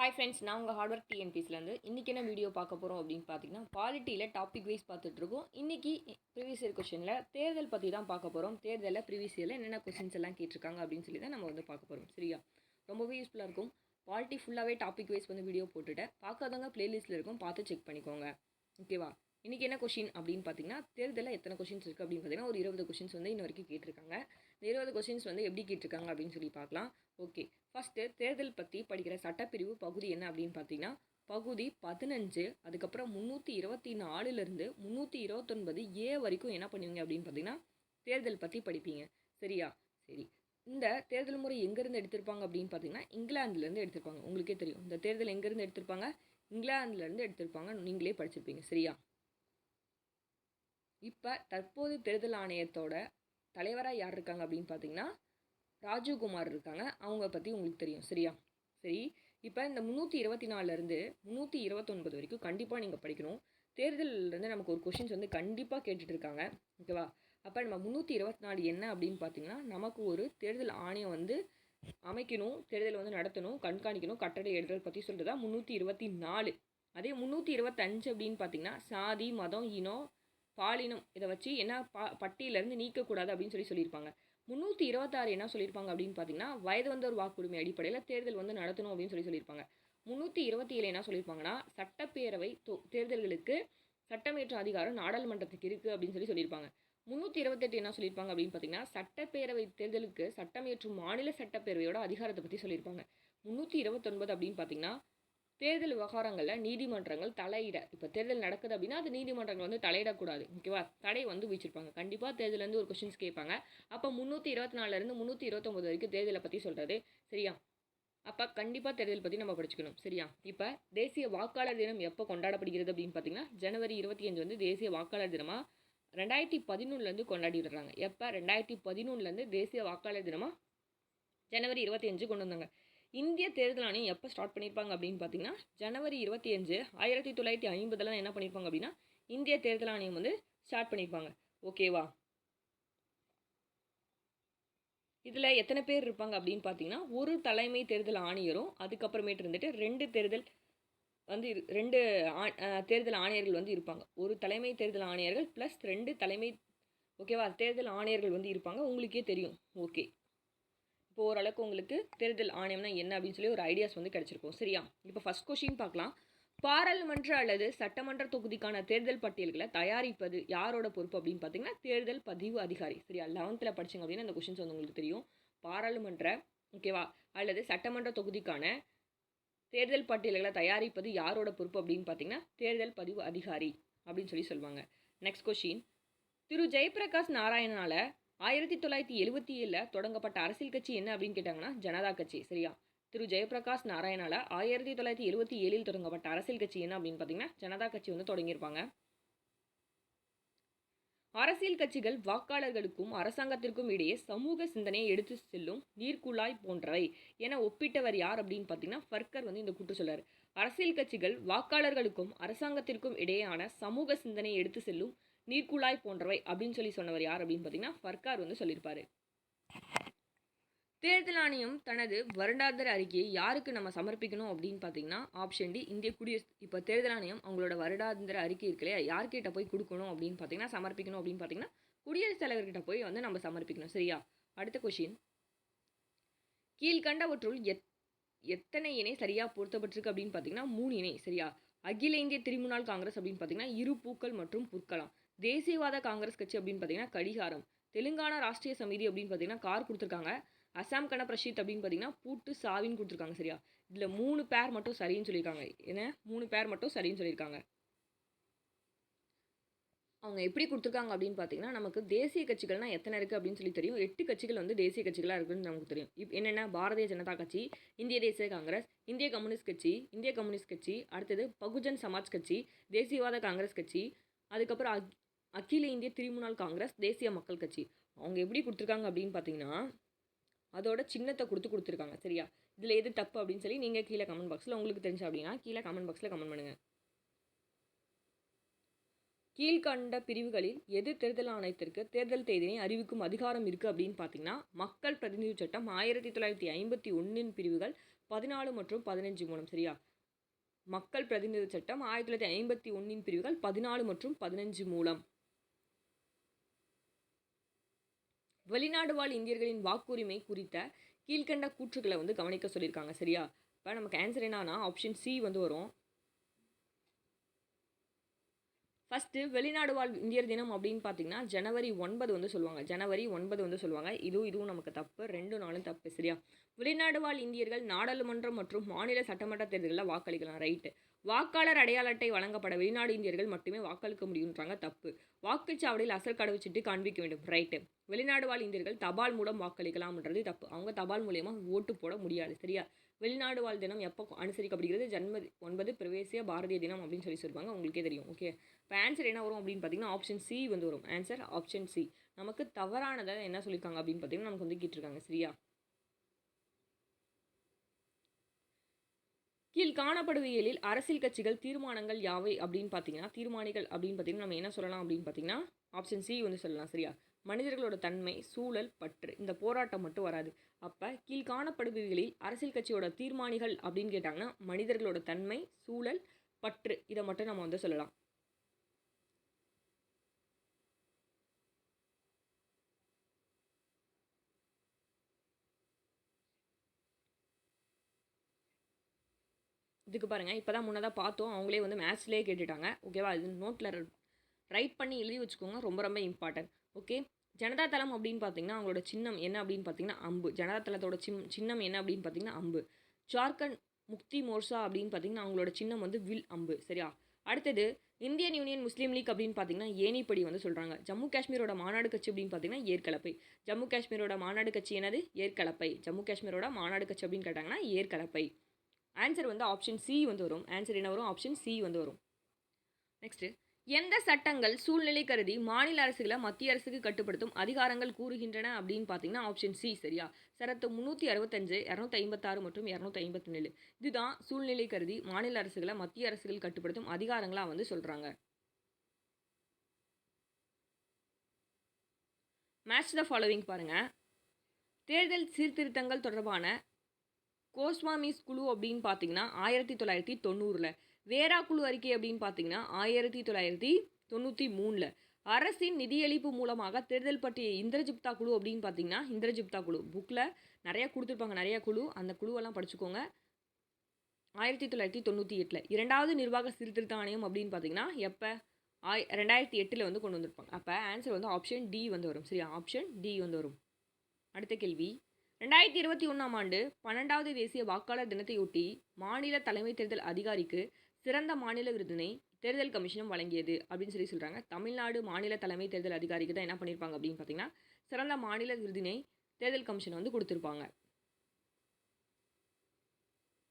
Hi friends நான் உங்கள் hard work டிஎன்பிஸ்லேருந்து இன்றைக்கி என்ன வீடியோ பார்க்க போகிறோம் அப்படின்னு பார்த்தீங்கன்னா பாலிட்டியில் டாபிக் வைஸ் பார்த்துட்ருக்கோம் இன்றைக்கி ப்ரீவியஸ் இயர் கொஷனில் தேர்தல் பற்றி தான் பார்க்க போகிறோம் தேர்தலில் ப்ரீவியஸ் இயரில் என்னென்ன கொஸ்டின்ஸ் எல்லாம் கேட்டிருக்காங்க அப்படின்னு சொல்லி தான் நம்ம வந்து பார்க்க போகிறோம் சரியா? ரொம்பவே யூஸ்ஃபுல்லாக இருக்கும். பாலிட்டி ஃபுல்லாகவே டாபிக் வைஸ் வந்து வீடியோ போட்டுட்டேன். பார்க்காதவங்க ப்ளேலிஸ்ட்டில் இருக்கும். பார்த்து செக் பண்ணிக்கோங்க. ஓகேவா இன்றைக்கி என்ன கொஷின் அப்படின்னு பார்த்தீங்கன்னா தேர்தலில் எத்தனை கொஷின்ஸ் இருக்குது அப்படின்னு பார்த்தீங்கன்னா ஒரு இருபது கொஷின்ஸ் வந்து இன்ன வரைக்கும் கேட்டிருக்காங்க. இந்த இருபது கொஷின்ஸ் வந்து எப்படி கேட்டிருக்காங்க அப்படின்னு சொல்லி பார்க்கலாம். ஓகே ஃபஸ்ட்டு தேர்தல் பற்றி படிக்கிற சட்டப்பிரிவு பகுதி என்ன அப்படின்னு பார்த்தீங்கன்னா பகுதி பதினஞ்சு அதுக்கப்புறம் முந்நூற்றி இருபத்தி நாலுலேருந்து முந்நூற்றி இருபத்தொன்பது ஏ வரைக்கும் என்ன பண்ணுவீங்க அப்படின்னு பார்த்தீங்கன்னா தேர்தல் பற்றி படிப்பீங்க. சரியா? சரி. இந்த தேர்தல் முறை எங்கேருந்து எடுத்திருப்பாங்க அப்படின்னு பார்த்தீங்கன்னா இங்கிலாந்துலேருந்து எடுத்திருப்பாங்க. உங்களுக்கே தெரியும். இந்த தேர்தல் எங்கேருந்து எடுத்திருப்பாங்க? இங்கிலாந்துலேருந்து எடுத்திருப்பாங்க. நீங்களே படிச்சிருப்பீங்க. சரியா? இப்போ தற்போது தேர்தல் ஆணையத்தோட தலைவராக யார் இருக்காங்க அப்படின்னு பார்த்தீங்கன்னா ராஜீவ்குமார் இருக்காங்க. அவங்க பற்றி உங்களுக்கு தெரியும். சரியா? சரி. இப்போ இந்த முந்நூற்றி இருபத்தி நாலுலேருந்து முந்நூற்றி இருபத்தொன்பது வரைக்கும் கண்டிப்பாக நீங்கள் படிக்கணும். தேர்தலிருந்து நமக்கு ஒரு கொஷின்ஸ் வந்து கண்டிப்பாக கேட்டுட்டு இருக்காங்க. ஓகேவா அப்போ நம்ம முந்நூற்றி இருபத்தி நாலு என்ன அப்படின்னு பார்த்தீங்கன்னா நமக்கு ஒரு தேர்தல் ஆணையம் வந்து அமைக்கணும் தேர்தல் வந்து நடத்தணும் கண்காணிக்கணும் கட்டடை எழுதுறது பற்றி சொல்கிறதா முந்நூற்றி இருபத்தி நாலு அதே முந்நூற்றி இருபத்தஞ்சு அப்படின்னு பார்த்தீங்கன்னா சாதி மதம் இனம் பாலினம் இதை வச்சு என்ன பா பட்டியலேருந்து நீக்கக்கூடாது அப்படின்னு சொல்லி சொல்லியிருப்பாங்க. முந்நூற்றி இருபத்தாறு என்ன சொல்லியிருப்பாங்க அப்படின்னு பார்த்தீங்கன்னா வயது வந்தோர் வாக்குரிமை அடிப்படையில் தேர்தல் வந்து நடத்தணும் அப்படின்னு சொல்லி சொல்லியிருப்பாங்க. முந்நூற்றி இருபத்தி ஏழு என்ன சொல்லியிருப்பாங்கன்னா சட்டப்பேரவை தொ தேர்தல்களுக்கு சட்டமேற்ற அதிகாரம் நாடாளுமன்றத்துக்கு இருக்குது அப்படின்னு சொல்லி சொல்லியிருப்பாங்க. முந்நூற்றி இருபத்தெட்டு என்ன சொல்லியிருப்பாங்க அப்படின்னு பார்த்தீங்கன்னா சட்டப்பேரவை தேர்தலுக்கு சட்டமேற்றும் மாநில சட்டப்பேரவையோட அதிகாரத்தை பற்றி சொல்லியிருப்பாங்க. முந்நூற்றி இருபத்தொன்பது அப்படின்னு பார்த்தீங்கன்னா தேர்தல் விவகாரங்களில் நீதிமன்றங்கள் தலையிட இப்போ தேர்தல் நடக்குது அப்படின்னா அது நீதிமன்றங்கள் வந்து தலையிடக்கூடாது. ஓகேவா தடை வந்து வச்சுருப்பாங்க. கண்டிப்பாக தேர்தலேருந்து ஒரு கொஷின்ஸ் கேட்பாங்க. அப்போ முந்நூற்றி இருபத்தி நாலுலேருந்து முந்நூற்றி இருபத்தொம்பது வரைக்கும் தேர்தலை பற்றி சொல்கிறது சரியா? அப்போ கண்டிப்பாக தேர்தல் பற்றி நம்ம படிச்சுக்கணும். சரியா? இப்போ தேசிய வாக்காளர் தினம் எப்போ கொண்டாடப்படுகிறது அப்படின்னு பார்த்தீங்கன்னா ஜனவரி இருபத்தி அஞ்சு வந்து தேசிய வாக்காளர் தினமாக ரெண்டாயிரத்தி பதினொன்றுலேருந்து கொண்டாடி விடுறாங்க. எப்போ? ரெண்டாயிரத்தி பதினொன்றுலேருந்து தேசிய வாக்காளர் தினமாக ஜனவரி இருபத்தி அஞ்சு கொண்டு வந்தாங்க. இந்திய தேர்தல் ஆணையம் எப்போ ஸ்டார்ட் பண்ணியிருப்பாங்க அப்படின்னு பார்த்தீங்கன்னா ஜனவரி இருபத்தி அஞ்சு ஆயிரத்தி தொள்ளாயிரத்தி ஐம்பதுல என்ன பண்ணியிருப்பாங்க அப்படின்னா இந்திய தேர்தல் ஆணையம் வந்து ஸ்டார்ட் பண்ணியிருப்பாங்க ஓகேவா இதில் எத்தனை பேர் இருப்பாங்க அப்படின்னு பார்த்தீங்கன்னா ஒரு தலைமை தேர்தல் ஆணையரும் அதுக்கப்புறமேட்டு இருந்துட்டு ரெண்டு தேர்தல் வந்து இரு ரெண்டு தேர்தல் ஆணையர்கள் வந்து இருப்பாங்க. ஒரு தலைமை தேர்தல் ஆணையர்கள் ப்ளஸ் ரெண்டு தலைமை ஓகேவா தேர்தல் ஆணையர்கள் வந்து இருப்பாங்க. உங்களுக்கே தெரியும். ஓகே இப்போ ஓரளவுக்கு உங்களுக்கு தேர்தல் ஆணையம்னா என்ன அப்படின்னு சொல்லி ஒரு ஐடியாஸ் வந்து கிடச்சிருக்கும். சரியா? இப்போ ஃபஸ்ட் கொஷின் பார்க்கலாம். பாராளுமன்ற அல்லது சட்டமன்ற தொகுதிக்கான தேர்தல் பட்டியல்களை தயாரிப்பது யாரோட பொறுப்பு அப்படின்னு பார்த்தீங்கன்னா தேர்தல் பதிவு அதிகாரி. சரியா? லெவன்த்தில் படிச்சிங்க அப்படின்னா அந்த கொஷின்ஸ் வந்து உங்களுக்கு தெரியும். பாராளுமன்ற ஓகேவா அல்லது சட்டமன்ற தொகுதிக்கான தேர்தல் பட்டியல்களை தயாரிப்பது யாரோட பொறுப்பு அப்படின்னு பார்த்தீங்கன்னா தேர்தல் பதிவு அதிகாரி அப்படின்னு சொல்லி சொல்லுவாங்க. நெக்ஸ்ட் கொஷின் திரு. ஜெயபிரகாஷ் நாராயணனால் ஆயிரத்தி தொள்ளாயிரத்தி எழுபத்தி ஏழில் தொடங்கப்பட்ட அரசியல் கட்சி என்ன அப்படின்னு கேட்டாங்கன்னா ஜனதா கட்சி சரியா? திரு. ஜெயபிரகாஷ் நாராயணால ஆயிரத்தி தொள்ளாயிரத்தி எழுபத்தி ஏழில் தொடங்கப்பட்ட அரசியல் கட்சி என்ன அப்படின்னு பார்த்தீங்கன்னா ஜனதா கட்சி வந்து தொடங்கியிருப்பாங்க. அரசியல் கட்சிகள் வாக்காளர்களுக்கும் அரசாங்கத்திற்கும் இடையே சமூக சிந்தனையை எடுத்து செல்லும் நீர்க்குழாய் போன்றவை என ஒப்பிட்டவர் யார் அப்படின்னு பார்த்தீங்கன்னா ஃபர்கர் வந்து இந்த கூட்டு சொல்லார் அரசியல் கட்சிகள் வாக்காளர்களுக்கும் அரசாங்கத்திற்கும் இடையேயான சமூக சிந்தனையை எடுத்து செல்லும் நீர்க்குழாய் போன்றவை அப்படின்னு சொல்லி சொன்னவர் யார் அப்படின்னு பார்த்தீங்கன்னா ஃபர்கார் வந்து சொல்லியிருப்பார். தேர்தல் ஆணையம் தனது வருடாந்திர அறிக்கையை யாருக்கு நம்ம சமர்ப்பிக்கணும் அப்படின்னு பார்த்தீங்கன்னா ஆப்ஷன் டி இந்திய குடியரசு இப்போ தேர்தல் ஆணையம் அவங்களோட வருடாந்திர அறிக்கை இருக்கு இல்லையா? யார்கிட்ட போய் கொடுக்கணும் அப்படின்னு பார்த்தீங்கன்னா சமர்ப்பிக்கணும் அப்படின்னு பார்த்தீங்கன்னா குடியரசுத் தலைவர்கிட்ட போய் வந்து நம்ம சமர்ப்பிக்கணும். சரியா? அடுத்த கொஷின் கீழ்கண்டவற்றுள் எத் எத்தனை இணை சரியாக பொருத்தப்பட்டிருக்கு அப்படின்னு பார்த்தீங்கன்னா மூணு இணை. சரியா? அகில இந்திய திரிமுனாள் காங்கிரஸ் அப்படின்னு பார்த்தீங்கன்னா இரு பூக்கள் மற்றும் புற்கலாம். தேசியவாத காங்கிரஸ் கட்சி அப்படின்னு பார்த்தீங்கன்னா கடிகாரம் தெலுங்கானா ராஷ்ட்ரிய சமிதி அப்படின்னு பார்த்தீங்கன்னா கார் கொடுத்துருக்காங்க அசாம் கன பிரஷித் அப்படின்னு பார்த்தீங்கன்னா பூட்டு சாவின்னு கொடுத்துருக்காங்க சரியா? இதில் மூணு பேர் மட்டும் சரின்னு சொல்லியிருக்காங்க. ஏன்னா மூணு பேர் மட்டும் சரின்னு சொல்லியிருக்காங்க. அவங்க எப்படி கொடுத்துருக்காங்க அப்படின்னு பார்த்தீங்கன்னா நமக்கு தேசிய கட்சிகள்னால் எத்தனை இருக்குது அப்படின்னு சொல்லி தெரியும். எட்டு கட்சிகள் வந்து தேசிய கட்சிகளாக இருக்குன்னு நமக்கு தெரியும். இப் என்னென்ன பாரதிய ஜனதா கட்சி இந்திய தேசிய காங்கிரஸ் இந்திய கம்யூனிஸ்ட் கட்சி இந்திய கம்யூனிஸ்ட் கட்சி அடுத்தது பகுஜன் சமாஜ் கட்சி தேசியவாத காங்கிரஸ் கட்சி அதுக்கப்புறம் அகில இந்திய திரிமுனாள் காங்கிரஸ் தேசிய மக்கள் கட்சி. அவங்க எப்படி கொடுத்துருக்காங்க அப்படின்னு பார்த்தீங்கன்னா அதோட சின்னத்தை கொடுத்து கொடுத்துருக்காங்க. சரியா? இதில் எது தப்பு அப்படின்னு சொல்லி நீங்கள் கீழே கமெண்ட் பாக்ஸில் உங்களுக்கு தெரிஞ்சு அப்படின்னா கீழே கமெண்ட் பாக்ஸில் கமெண்ட் பண்ணுங்கள் கீழ்கண்ட பிரிவுகளில் எது தேர்தல் ஆணையத்திற்கு தேர்தல் தேதியை அறிவிக்கும் அதிகாரம் இருக்குது அப்படின்னு பார்த்தீங்கன்னா மக்கள் பிரதிநிதி சட்டம் ஆயிரத்தி தொள்ளாயிரத்தி ஐம்பத்தி ஒன்றின் பிரிவுகள் பதினாலு மற்றும் பதினஞ்சு மூலம். சரியா? மக்கள் பிரதிநிதி சட்டம் ஆயிரத்தி தொள்ளாயிரத்தி ஐம்பத்தி ஒன்றின் பிரிவுகள் பதினாலு மற்றும் பதினஞ்சு மூலம். வெளிநாடு வாழ் இந்தியர்களின் வாக்குரிமை குறித்த கீழ்கண்ட கூற்றுக்களை வந்து கவனிக்க சொல்லியிருக்காங்க சரியா? இப்போ நமக்கு ஆன்சர் என்னன்னா ஆப்ஷன் சி வந்து வரும். ஃபஸ்ட்டு வெளிநாடு வாழ் இந்தியர் தினம் அப்படின்னு பார்த்தீங்கன்னா ஜனவரி ஒன்பது வந்து சொல்லுவாங்க. ஜனவரி ஒன்பது வந்து சொல்லுவாங்க. இதுவும் இதுவும் நமக்கு தப்பு. ரெண்டு நாளும் தப்பு சரியா? வெளிநாடு வாழ் இந்தியர்கள் நாடாளுமன்றம் மற்றும் மாநில சட்டமன்ற தேர்தலில் வாக்களிக்கலாம் ரைட்டு வாக்காளர் அடையாள அட்டை வழங்கப்பட வெளிநாடு இந்தியர்கள் மட்டுமே வாக்களிக்க முடியுன்றாங்க தப்பு. வாக்குச்சாவடியில் அசல் கடவுச்சிட்டு காண்பிக்க வேண்டும். ரைட்டு. வெளிநாடு வாழ் இந்தியர்கள் தபால் மூலம் வாக்களிக்கலாம்ன்றது தப்பு. அவங்க தபால் மூலியமாக ஓட்டு போட முடியாது சரியா? வெளிநாடு வாழ் தினம் எப்போ அனுசரிக்கப்படுகிறது? ஜன்ம ஒன்பது பிரவேசிய பாரதிய தினம் அப்படின்னு சொல்லி சொல்லுவாங்க உங்களுக்கே தெரியும் ஓகே இப்போ ஆன்சர் என்ன வரும் அப்படின்னு பார்த்தீங்கன்னா ஆப்ஷன் சி வந்து வரும். ஆன்சர் ஆப்ஷன் சி நமக்கு தவறானதை என்ன சொல்லியிருக்காங்க அப்படின்னு பார்த்தீங்கன்னா நமக்கு வந்து கேட்டிருக்காங்க சரியா? கீழ் காணப்படுவியலில் அரசியல் கட்சிகள் தீர்மானங்கள் யாவை அப்படின்னு பார்த்தீங்கன்னா தீர்மானிகள் அப்படின்னு பார்த்தீங்கன்னா நம்ம என்ன சொல்லலாம் அப்படின்னு பார்த்தீங்கன்னா ஆப்ஷன் சி வந்து சொல்லலாம் சரியா? மனிதர்களோட தன்மை சூழல் பற்று இந்த போராட்டம் மட்டும் வராது. அப்போ கீழ் காணப்படுபவைகளில் அரசியல் கட்சியோட தீர்மானிகள் அப்படின்னு கேட்டாங்கன்னா மனிதர்களோட தன்மை சூழல் பற்று இதை மட்டும் நம்ம வந்து சொல்லலாம். இதுக்கு பாருங்கள் இப்போ தான் முன்னதாக பார்த்தோம். அவங்களே வந்து மேத்ஸ்லேயே கேட்டுட்டாங்க. ஓகேவா இது நோட்டில் ரைட் பண்ணி எழுதி வச்சுக்கோங்க. ரொம்ப ரொம்ப இம்பார்ட்டன்ட் ஓகே ஜனதா தளம் அப்படின்னு பார்த்தீங்கன்னா அவங்களோட சின்னம் என்ன அப்படின்னு பார்த்தீங்கன்னா அம்பு. ஜனதா தளத்தோட சின் சின்னம் என்ன அப்படின்னு பார்த்தீங்கன்னா அம்பு. ஜார்க்கண்ட் முக்தி மோர்சா அப்படின்னு பார்த்தீங்கன்னா அவங்களோட சின்னம் வந்து வில் அம்பு. சரியா? அடுத்தது இந்தியன் யூனியன் முஸ்லீம் லீக் அப்படின்னு பார்த்தீங்கன்னா ஏணிப்படி வந்து சொல்கிறாங்க ஜம்மு காஷ்மீரோட மாநாடு கட்சி அப்படின்னு பார்த்தீங்கன்னா ஏற்கலப்பை. ஜம்மு காஷ்மீரோட மாநாடு கட்சி என்னது? ஏற்கலப்பை. ஜம்மு காஷ்மீரோட மாநாடு கட்சி அப்படின்னு கேட்டாங்கன்னா ஏற்கலப்பை. ஆன்சர் வந்து ஆப்ஷன் சி வந்து வரும். ஆன்சர் என்ன வரும்? ஆப்ஷன் சி வந்து வரும். நெக்ஸ்ட்டு எந்த சட்டங்கள் சூழ்நிலை கருதி மாநில அரசுகளை மத்திய அரசுக்கு கட்டுப்படுத்தும் அதிகாரங்கள் கூறுகின்றன அப்படின்னு பார்த்தீங்கன்னா ஆப்ஷன் சி சரியா? சரத்து முந்நூற்றி அறுபத்தஞ்சு இரநூத்தி ஐம்பத்தாறு மற்றும் இரநூத்தி ஐம்பத்தி ஏழு இதுதான் சூழ்நிலை கருதி மாநில அரசுகளை மத்திய அரசுகள் கட்டுப்படுத்தும் அதிகாரங்களாக வந்து சொல்கிறாங்க மேட்ச் த ஃபாலோவிங் பாருங்கள் தேர்தல் சீர்திருத்தங்கள் தொடர்பான கோஸ்வாமிஸ் குழு அப்படின்னு பார்த்தீங்கன்னா ஆயிரத்தி தொள்ளாயிரத்தி தொண்ணூறில். வேரா குழு அறிக்கை அப்படின்னு பார்த்தீங்கன்னா ஆயிரத்தி தொள்ளாயிரத்தி தொண்ணூற்றி மூணில். அரசின் நிதியளிப்பு மூலமாக தேர்தல் பற்றிய இந்திரஜிப்தா குழு அப்படின்னு பார்த்தீங்கன்னா இந்திரஜிப்தா குழு. புக்கில் நிறையா கொடுத்துருப்பாங்க நிறையா குழு. அந்த குழுவெல்லாம் படிச்சுக்கோங்க. ஆயிரத்தி தொள்ளாயிரத்தி தொண்ணூற்றி எட்டில். இரண்டாவது நிர்வாக சீர்திருத்த ஆணையம் அப்படின்னு பார்த்தீங்கன்னா எப்போ? ஆய் ரெண்டாயிரத்தி எட்டில் வந்து கொண்டு வந்திருப்பாங்க. அப்போ ஆன்சர் வந்து ஆப்ஷன் டி வந்து வரும். சரியா? ஆப்ஷன் டி வந்து வரும். அடுத்த கேள்வி. ரெண்டாயிரத்தி இருபத்தி ஒன்றாம் ஆண்டு பன்னெண்டாவது தேசிய வாக்காளர் தினத்தையொட்டி மாநில தலைமை தேர்தல் அதிகாரிக்கு சிறந்த மாநில விருதினை தேர்தல் கமிஷனும் வழங்கியது அப்படின்னு சொல்லி சொல்கிறாங்க தமிழ்நாடு மாநில தலைமை தேர்தல் அதிகாரிக்கு தான் என்ன பண்ணியிருப்பாங்க அப்படின்னு பார்த்தீங்கன்னா சிறந்த மாநில விருதினை தேர்தல் கமிஷன் வந்து கொடுத்துருப்பாங்க.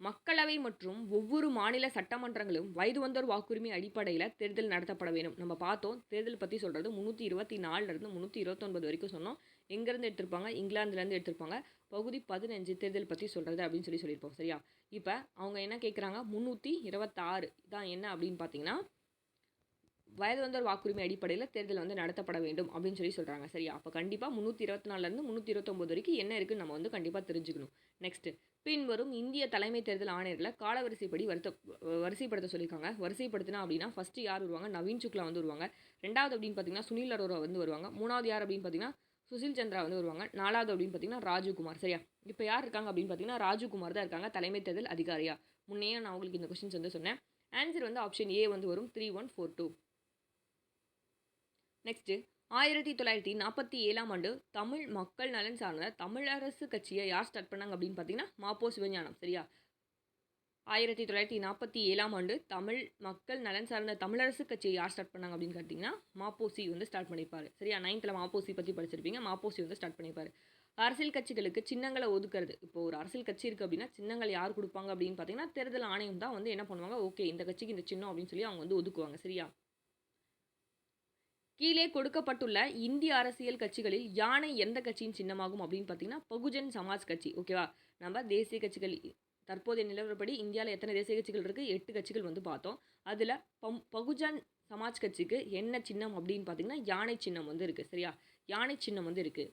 மக்களவை மற்றும் ஒவ்வொரு மாநில சட்டமன்றங்களும் வயது வந்தோர் வாக்குரிமை அடிப்படையில் தேர்தல் நடத்தப்பட வேண்டும். நம்ம பார்த்தோம் தேர்தல் பற்றி சொல்கிறது முந்நூற்றி இருபத்தி நாலுலேருந்து முந்நூற்றி இருபத்தொன்பது வரைக்கும் சொன்னோம். எங்கேருந்து எடுத்திருப்பாங்க? இங்கிலாந்துலேருந்து எடுத்திருப்பாங்க. பகுதி பதினஞ்சு தேர்தல் பற்றி சொல்கிறது அப்படின்னு சொல்லி சொல்லியிருப்போம் சரியா? இப்போ அவங்க என்ன கேட்குறாங்க முந்நூற்றி இருபத்தாறு. தான் என்ன அப்படின்னு பார்த்தீங்கன்னா வயது வந்தோர் வாக்குரிமை அடிப்படையில் தேர்தல் வந்து நடத்தப்பட வேண்டும் அப்படின்னு சொல்லி சொல்கிறாங்க சரியா? அப்போ கண்டிப்பாக முந்நூற்றி இருபத்தி நாலுலேருந்து முந்நூற்றி இருபத்தொம்போது வரைக்கும் என்ன இருக்குன்னு நம்ம வந்து கண்டிப்பாக தெரிஞ்சுக்கணும். நெக்ஸ்ட்டு பின்வரும் இந்திய தலைமை தேர்தல் ஆணையரில் காலவரிசைப்படி வருத்த வரிசைப்படுத்த சொல்லியிருக்காங்க. வரிசைப்படுத்தினா அப்படின்னா ஃபஸ்ட்டு யார் வருவாங்க? நவீன் சுக்லா வந்து வருவாங்க. ரெண்டாவது அப்படின்னு பார்த்தீங்கன்னா சுனில் அரோரா வந்து வருவாங்க. மூணாவது யார் அப்படின்னு பார்த்தீங்கன்னா சுசில் சந்திரா வந்து வருவாங்க. நாலாவது அப்படின்னு பார்த்தீங்கன்னா ராஜுகுமார். சரியா? இப்போ யார் இருக்காங்க அப்படின்னு பார்த்தீங்கன்னா ராஜுகுமார் தான் இருக்காங்க. தலைமை தேர்தல் அதிகாரியா? முன்னையே நான் உங்களுக்கு இந்த கொஸ்டின்ஸ் வந்து சொன்னேன். ஆன்சர் வந்து ஆப்ஷன் ஏ வந்து வரும். Three one four two next ஆயிரத்தி தொள்ளாயிரத்தி நாற்பத்தி ஏழாம் ஆண்டு தமிழ் மக்கள் நலன் சார்ந்த தமிழரசு கட்சியை யார் ஸ்டார்ட் பண்ணாங்க அப்படின்னு பார்த்தீங்கன்னா மாப்போ சிவஞானம். சரியா? ஆயிரத்தி தொள்ளாயிரத்தி நாற்பத்தி ஏழாம் ஆண்டு தமிழ் மக்கள் நலன் சார்ந்த தமிழரசு கட்சியை யார் ஸ்டார்ட் பண்ணாங்க அப்படின்னு கேட்டிங்கன்னா மாப்போசி வந்து ஸ்டார்ட் பண்ணிப்பார் சரியா? நைன்த்தில் மாப்போசி பற்றி படிச்சிருப்பீங்க. மாப்போசி வந்து ஸ்டார்ட் பண்ணியிருப்பாரு அரசியல் கட்சிகளுக்கு சின்னங்களை ஒதுக்குறது. இப்போ ஒரு அரசியல் கட்சி இருக்குது அப்படின்னா சின்னங்கள் யார் கொடுப்பாங்க அப்படின்னு பார்த்தீங்கன்னா தேர்தல் ஆணையம் தான் வந்து என்ன பண்ணுவாங்க? ஓகே இந்த கட்சிக்கு இந்த சின்னம் அப்படின்னு சொல்லி அவங்க வந்து ஒதுக்குவாங்க. சரியா? கீழே கொடுக்கப்பட்டுள்ள இந்திய அரசியல் கட்சிகளில் யானை எந்த கட்சியின் சின்னமாகும் அப்படின்னு பார்த்தீங்கன்னா பகுஜன் சமாஜ் கட்சி. ஓகேவா? நம்ம தேசிய கட்சிகள் தற்போதைய நிலவரப்படி இந்தியாவில் எத்தனை தேசிய கட்சிகள் இருக்குது எட்டு கட்சிகள் வந்து பார்த்தோம். அதில் பம் பகுஜன் சமாஜ் கட்சிக்கு என்ன சின்னம் அப்படின்னு பார்த்தீங்கன்னா யானை சின்னம் வந்து இருக்குது சரியா? யானை சின்னம் வந்து இருக்குது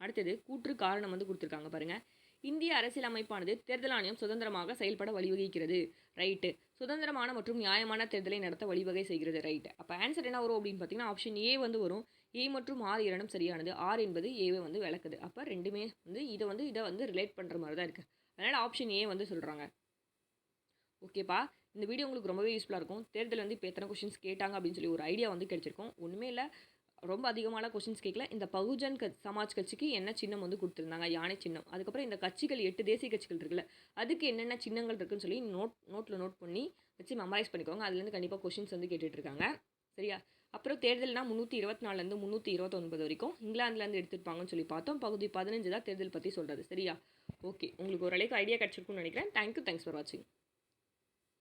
அடுத்தது கூற்று காரணம் வந்து கொடுத்துருக்காங்க பாருங்கள் இந்திய அரசியலமைப்பானது தேர்தல் ஆணையம் சுதந்திரமாக செயல்பட வழிவகுக்கிறது ரைட்டு சுதந்திரமான மற்றும் நியாயமான தேர்தலை நடத்த வழிவகை செய்கிறது ரைட்டு அப்போ ஆன்சர் என்ன வரும் அப்படின்னு பார்த்தீங்கன்னா ஆப்ஷன் ஏ வந்து வரும். ஏ மற்றும் ஆர் இரண்டும் சரியானது. ஆர் என்பது ஏவை வந்து விளக்குது. அப்போ ரெண்டுமே வந்து இதை வந்து இதை வந்து ரிலேட் பண்ணுற மாதிரி தான் இருக்குது அதனால் ஆப்ஷன் ஏ வந்து சொல்கிறாங்க ஓகேப்பா இந்த வீடியோ உங்களுக்கு ரொம்பவே யூஸ்ஃபுல்லாக இருக்கும். தேர்தல் வந்து இப்போ எத்தனை கொஷின்ஸ் கேட்டாங்க அப்படின்னு சொல்லி ஒரு ஐடியா வந்து கிடச்சிருக்கும். ஒன்றுமே இல்லை. ரொம்ப அதிகமான கொஷின்ஸ் கேட்கல இந்த பகுஜன் க சமாஜ் கட்சிக்கு என்ன சின்னம் வந்து கொடுத்துருந்தாங்க? யானை சின்னம். அதுக்கப்புறம் இந்த கட்சிகள் எட்டு தேசிய கட்சிகள் இருக்குல்ல அதுக்கு என்னென்ன சின்னங்கள் இருக்குன்னு சொல்லி நோட் நோட்டில் நோட் பண்ணி வச்சு மெமரைஸ் பண்ணிக்கோங்க. அதுலேருந்து கண்டிப்பாக கொஷின்ஸ் வந்து கேட்டுட்ருக்காங்க சரியா? அப்புறம் தேர்தல்னா முந்நூற்றி இருபத்தி நாலுலேருந்து முந்நூற்றி இருபத்தொன்பது வரைக்கும் இங்கிலாந்துலேருந்து எடுத்துருப்பாங்கன்னு சொல்லி பார்த்தோம். பகுதி பதினஞ்சு தான் தேர்தல் பற்றி சொல்கிறது சரியா? ஓகே உங்களுக்கு ஓரளவுக்கு ஐடியா கிடச்சிருக்கும்னு நினைக்கிறேன். தேங்க்யூ தேங்க்ஸ் ஃபார் வாட்சிங்